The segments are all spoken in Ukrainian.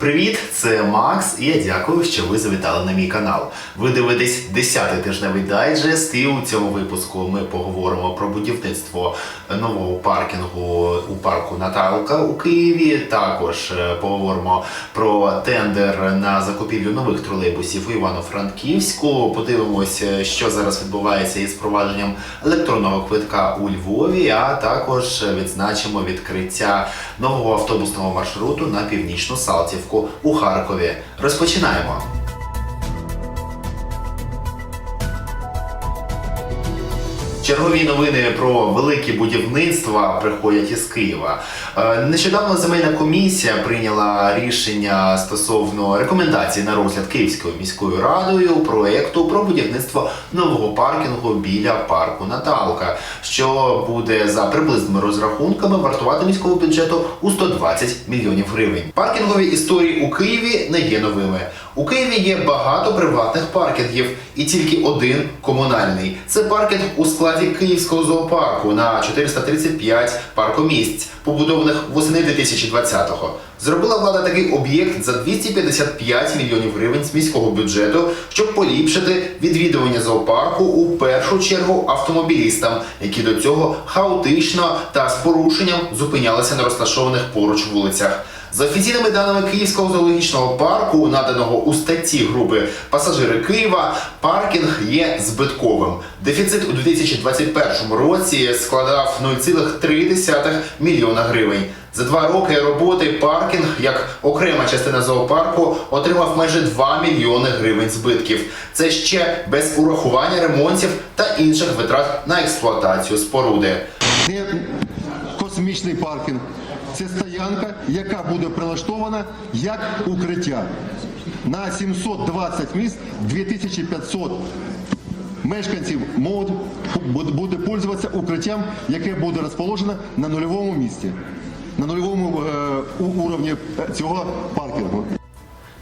Привіт, це Макс, і я дякую, що ви завітали на мій канал. Ви дивитесь 10-й тижневий дайджест, і у цьому випуску ми поговоримо про будівництво нового паркінгу у парку Наталка у Києві. Також е, поговоримо про тендер на закупівлю нових тролейбусів у Івано-Франківську. Подивимося, що зараз відбувається із впровадженням електронного квитка у Львові. А також відзначимо відкриття нового автобусного маршруту на північну Салтівку у Харкові. Розпочинаємо. Чергові новини про великі будівництва приходять із Києва. Е, Нещодавно земельна комісія прийняла рішення стосовно рекомендацій на розгляд Київською міською радою проекту про будівництво нового паркінгу біля парку Наталка, що буде за приблизними розрахунками вартувати міського бюджету у 120 мільйонів гривень. Паркінгові історії у Києві не є новими. У Києві є багато приватних паркінгів і тільки один комунальний. Це паркінг у складі Київського зоопарку на 435 паркомісць, побудованих восени 2020-го. Зробила влада такий об'єкт за 255 мільйонів гривень з міського бюджету, щоб поліпшити відвідування зоопарку у першу чергу автомобілістам, які до цього хаотично та з порушенням зупинялися на розташованих поруч вулицях. За офіційними даними Київського зоологічного парку, наданого у статті групи Пасажири Києва, паркінг є збитковим. Дефіцит у 2021 році складав 0,3 мільйона гривень. За два роки роботи паркінг, як окрема частина зоопарку, отримав майже 2 мільйони гривень збитків. Це ще без урахування ремонтів та інших витрат на експлуатацію споруди. Космічний паркінг. Це стоянка, яка буде прилаштована як укриття. На 720 місць 2500 мешканців МОД буде- буде пользуватися укриттям, яке буде розположено на нульовому місці, на нульовому е, уровні е, цього паркінгу.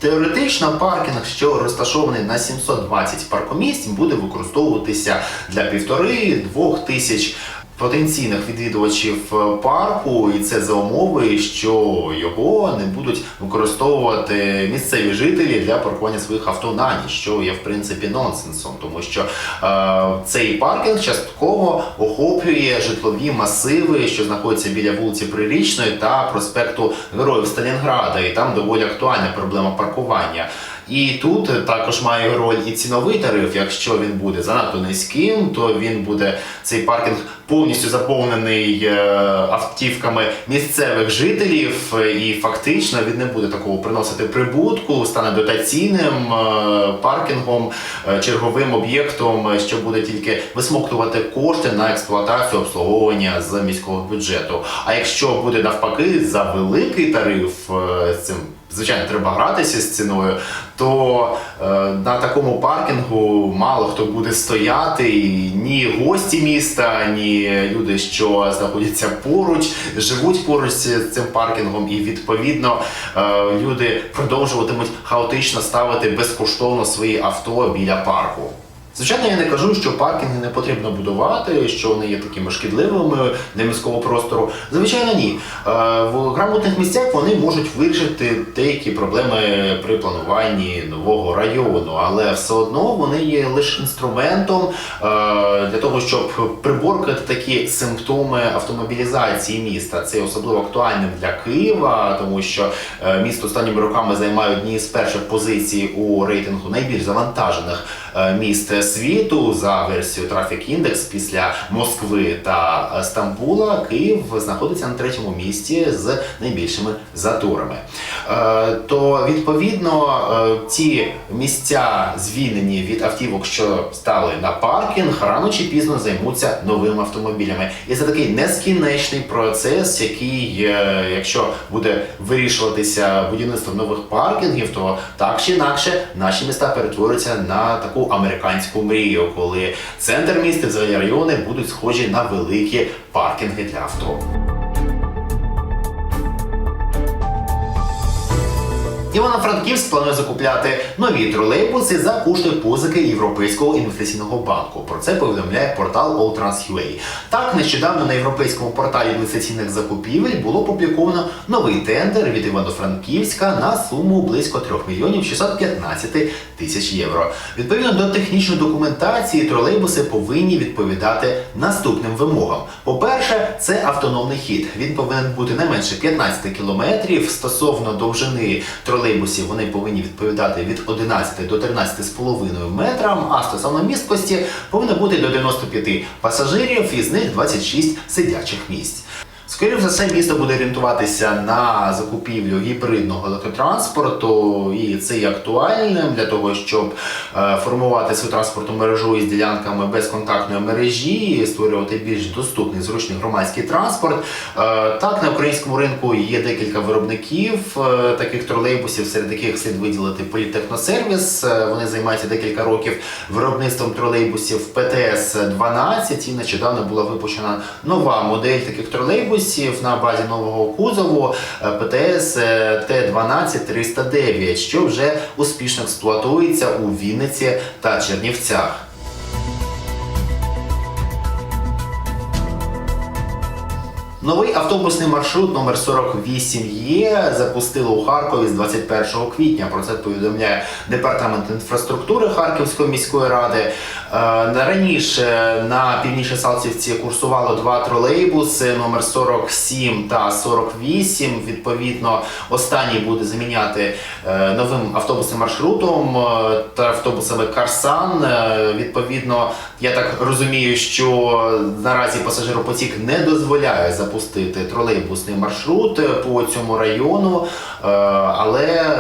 Теоретично паркінг, що розташований на 720 паркомісць, буде використовуватися для півтори-двох тисяч потенційних відвідувачів е, парку, і це за умови, що його не будуть використовувати місцеві жителі для паркування своїх авто на ніч, що є в принципі нонсенсом, тому що е, цей паркінг частково охоплює житлові масиви, що знаходяться біля вулиці Прирічної та проспекту Героїв Сталінграда, і там доволі актуальна проблема паркування. І тут також має роль і ціновий тариф. Якщо він буде занадто низьким, то він буде цей паркінг повністю заповнений е, автівками місцевих жителів, і фактично він не буде такого приносити прибутку, стане дотаційним е, паркінгом, е, черговим об'єктом, що буде тільки висмоктувати кошти на експлуатацію обслуговування з міського бюджету. А якщо буде навпаки за великий тариф з цим. Звичайно, треба гратися з ціною, то е, на такому паркінгу мало хто буде стояти, ні гості міста, ні люди, що знаходяться поруч, живуть поруч з цим паркінгом, і відповідно е, люди продовжуватимуть хаотично ставити безкоштовно свої авто біля парку. Звичайно, я не кажу, що паркінги не потрібно будувати, що вони є такими шкідливими для міського простору. Звичайно, ні. Е, В грамотних місцях вони можуть вирішити деякі проблеми при плануванні нового району, але все одно вони є лише інструментом е, для того, щоб приборкати такі симптоми автомобілізації міста. Це особливо актуальним для Києва, тому що е, місто останніми роками займає одні з перших позицій у рейтингу найбільш завантажених міст світу за версією Traffic Index після Москви та е, Стамбула. Київ знаходиться на третьому місці з найбільшими заторами. Е, То відповідно е, ці місця звільнені від автівок, що стали на паркінг, рано чи пізно займуться новими автомобілями. І це такий нескінченний процес, який, е, якщо буде вирішуватися будівництво нових паркінгів, то так чи інакше наші міста перетворюються на таку американську мрію, коли центр міста, взагалі райони будуть схожі на великі паркінги для авто. Івано-Франківськ планує закупляти нові тролейбуси за кошти позики Європейського інвестиційного банку. Про це повідомляє портал Alltrans.ua. Так, нещодавно на європейському порталі інвестиційних закупівель було опубліковано новий тендер від Івано-Франківська на суму близько 3 мільйонів 615 тисяч євро. Відповідно до технічної документації, тролейбуси повинні відповідати наступним вимогам. По-перше, це автономний хід. Він повинен бути не менше 15 кілометрів. Стосовно довжини тролейбусів, вони повинні відповідати від 11 до 13,5 метрам, а стосовно місткості повинно бути до 95 пасажирів, із них 26 сидячих місць. Скоріше за все, місто буде орієнтуватися на закупівлю гібридного електротранспорту, і це є актуальним для того, щоб е, формувати свою транспортну мережу із ділянками безконтактної мережі, створювати більш доступний зручний громадський транспорт. Е, так, на українському ринку є декілька виробників е, таких тролейбусів, серед яких слід виділити політехносервіс. Вони займаються декілька років виробництвом тролейбусів ПТС 12 і нещодавно була випущена нова модель таких тролейбусів на базі нового кузову е, ПТС Т12 309, що вже успішно експлуатується у Вінниці та Чернівцях. Новий автобусний маршрут номер 48 є запустили у Харкові з 21 квітня. Про це повідомляє департамент інфраструктури Харківської міської ради. Е, Раніше на північній Салтівці курсувало два тролейбуси номер 47 та 48. Відповідно, останній буде заміняти е, новим автобусним маршрутом е, та автобусами Карсан. Відповідно, я так розумію, що наразі пасажиропотік не дозволяє запустити тролейбусний маршрут е, по цьому району, е, але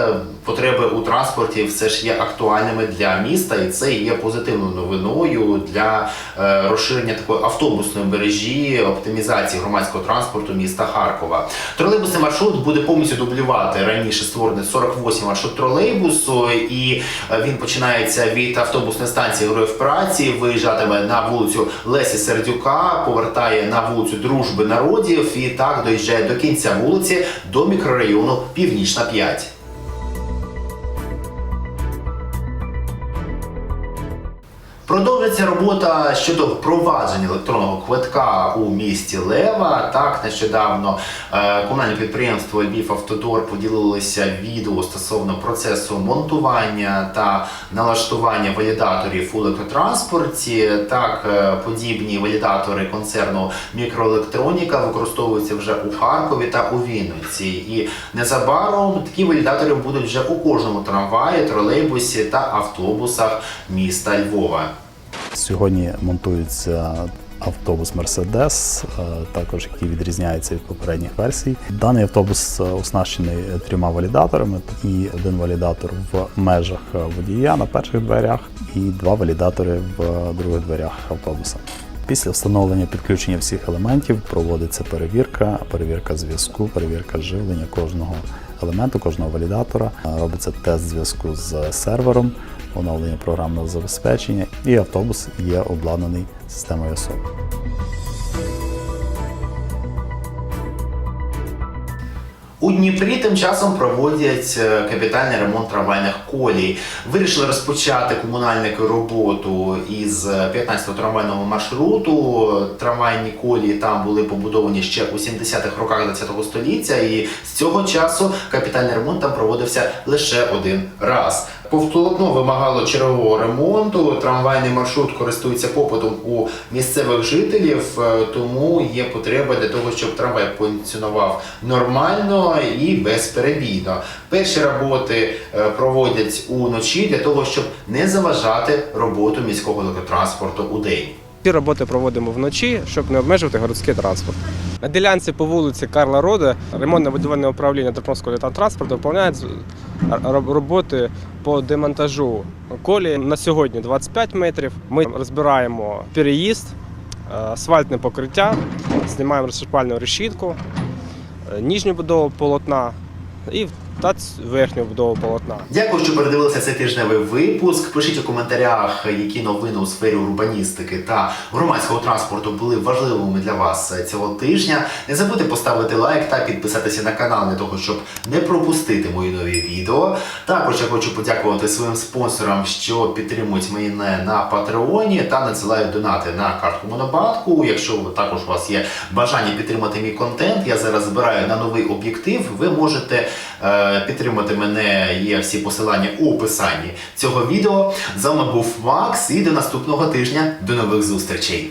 потреби у транспорті все ж є актуальними для міста, і це є позитивною новиною для е, розширення такої автобусної мережі, оптимізації громадського транспорту міста Харкова. Тролейбусний маршрут буде повністю дублювати раніше створений 48 маршрут тролейбусу, і е, він починається від автобусної станції Героїв праці, виїжджатиме на вулицю Лесі Сердюка, повертає на вулицю Дружби народів і так доїжджає до кінця вулиці до мікрорайону Північна 5. Продовжується робота щодо впровадження електронного квитка у місті Лева. Так, нещодавно е, комунальне підприємство Львів Автодор поділилося відео стосовно процесу монтування та налаштування валідаторів у електротранспорті. Так, е, подібні валідатори концерну Мікроелектроніка використовуються вже у Харкові та у Вінниці. І незабаром такі валідатори будуть вже у кожному трамваї, тролейбусі та автобусах міста Львова. Сьогодні монтується автобус Mercedes, е, також який відрізняється від попередніх версій. Даний автобус е, оснащений трьома валідаторами і один валідатор в межах водія на перших дверях, і два валідатори в других дверях автобуса. Після встановлення підключення всіх елементів проводиться перевірка, перевірка зв'язку, перевірка живлення кожного елементу, кожного валідатора. Робиться тест зв'язку з сервером, оновлення програмного забезпечення, і автобус є обладнаний системою СОП. У Дніпрі тим часом проводять е, капітальний ремонт трамвайних колій. Вирішили розпочати комунальники роботу із 15-го трамвайного маршруту. Трамвайні колії там були побудовані ще у 70-х роках ХХ століття, і з цього часу капітальний ремонт там проводився лише один раз. Повторно вимагало чергового ремонту. Трамвайний маршрут користується попитом у місцевих жителів, е, тому є потреба для того, щоб трамвай функціонував нормально і безперебійно. Перші роботи е, проводять уночі для того, щоб не заважати роботу міського електротранспорту у день. Ці роботи проводимо вночі, щоб не обмежувати городський транспорт. На ділянці по вулиці Карла Рода ремонтно-будівельне управління Тернопільського транспорту виконує роботи по демонтажу колії. На сьогодні 25 метрів. Ми розбираємо переїзд, е, асфальтне покриття, знімаємо розшипальну решітку, е, ніжню будову полотна і та верхню будову полотна. Дякую, що передивилися цей тижневий випуск. Пишіть у коментарях, які новини у сфері урбаністики та громадського транспорту були важливими для вас цього тижня. Не забудьте поставити лайк та підписатися на канал для того, щоб не пропустити мої нові відео. Також я хочу подякувати своїм спонсорам, що підтримують мене на Патреоні та надсилають донати на картку Монобанку. Якщо також у вас є бажання підтримати мій контент, я зараз збираю на новий об'єктив. Ви можете е, підтримати мене. Є всі посилання у описанні цього відео. З вами був Макс і до наступного тижня. До нових зустрічей.